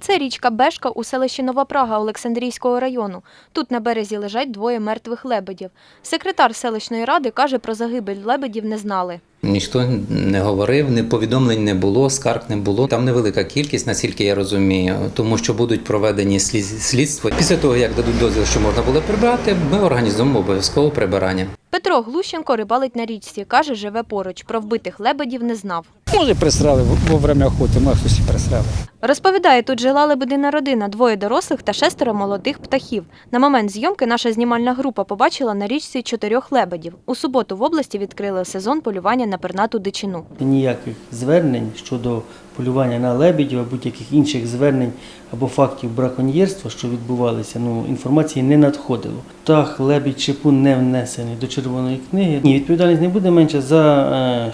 Це річка Бешка у селищі Нова Прага Олександрійського району. Тут на березі лежать двоє мертвих лебедів. Секретар селищної ради каже, про загибель лебедів не знали. Ніхто не говорив, не повідомлень не було, скарг не було. Там невелика кількість, наскільки я розумію, тому що будуть проведені слід- слідства. Після того, як дадуть дозвіл, що можна було прибрати, ми організуємо обов'язково прибирання. Петро Глущенко рибалить на річці. Каже, живе поруч. Про вбитих лебедів не знав. Може, присрали во время охоти, може хтось і присрали. Розповідає, тут жила лебедина родина, двоє дорослих та шестеро молодих птахів. На момент зйомки наша знімальна група побачила на річці чотирьох лебедів. У суботу в області відкрили сезон полювання на пернату дичину. ніяких звернень щодо полювання на лебедів або будь-яких інших звернень або фактів браконьєрства, що відбувалися, ну інформації не надходило. Птах, лебідь, шипун не внесений до червоної книги. Ні, відповідальність не буде менше за е,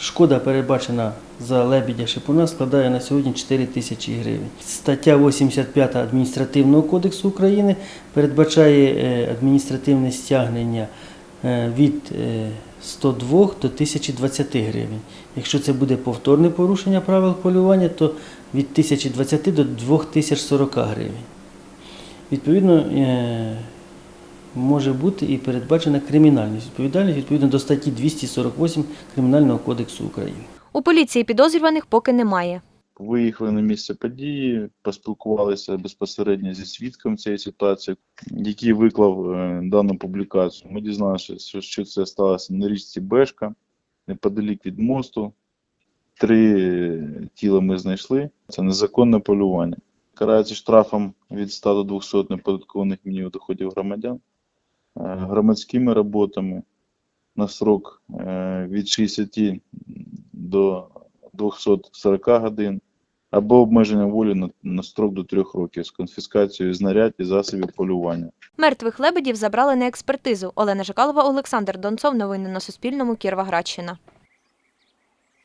шкода передбачена за лебідя шипуна складає на сьогодні 4 тисячі гривень. Стаття 85 адміністративного кодексу України передбачає е, адміністративне стягнення е, від 102 до 1020 гривень. Якщо це буде повторне порушення правил полювання, то від 1020 до 2040 гривень. Відповідно, е, може бути і передбачена кримінальність відповідальність відповідно до статті 248 Кримінального кодексу України. У поліції підозрюваних поки немає. Виїхали на місце події, поспілкувалися безпосередньо зі свідком цієї ситуації, який виклав е, дану публікацію. Ми дізналися, що, що це сталося на річці Бешка, неподалік від мосту. Три тіла ми знайшли. Це незаконне полювання. Карається штрафом від 100 до 200 неподаткованих мінімумів доходів громадян, е, громадськими роботами на срок е, від 60 до 240 годин або обмеження волі на, на строк до трьох років з конфіскацією знарядь і засобів полювання. Мертвих лебедів забрали на експертизу. Олена Жикалова, Олександр Донцов. Новини на Суспільному. Кіровоградщина.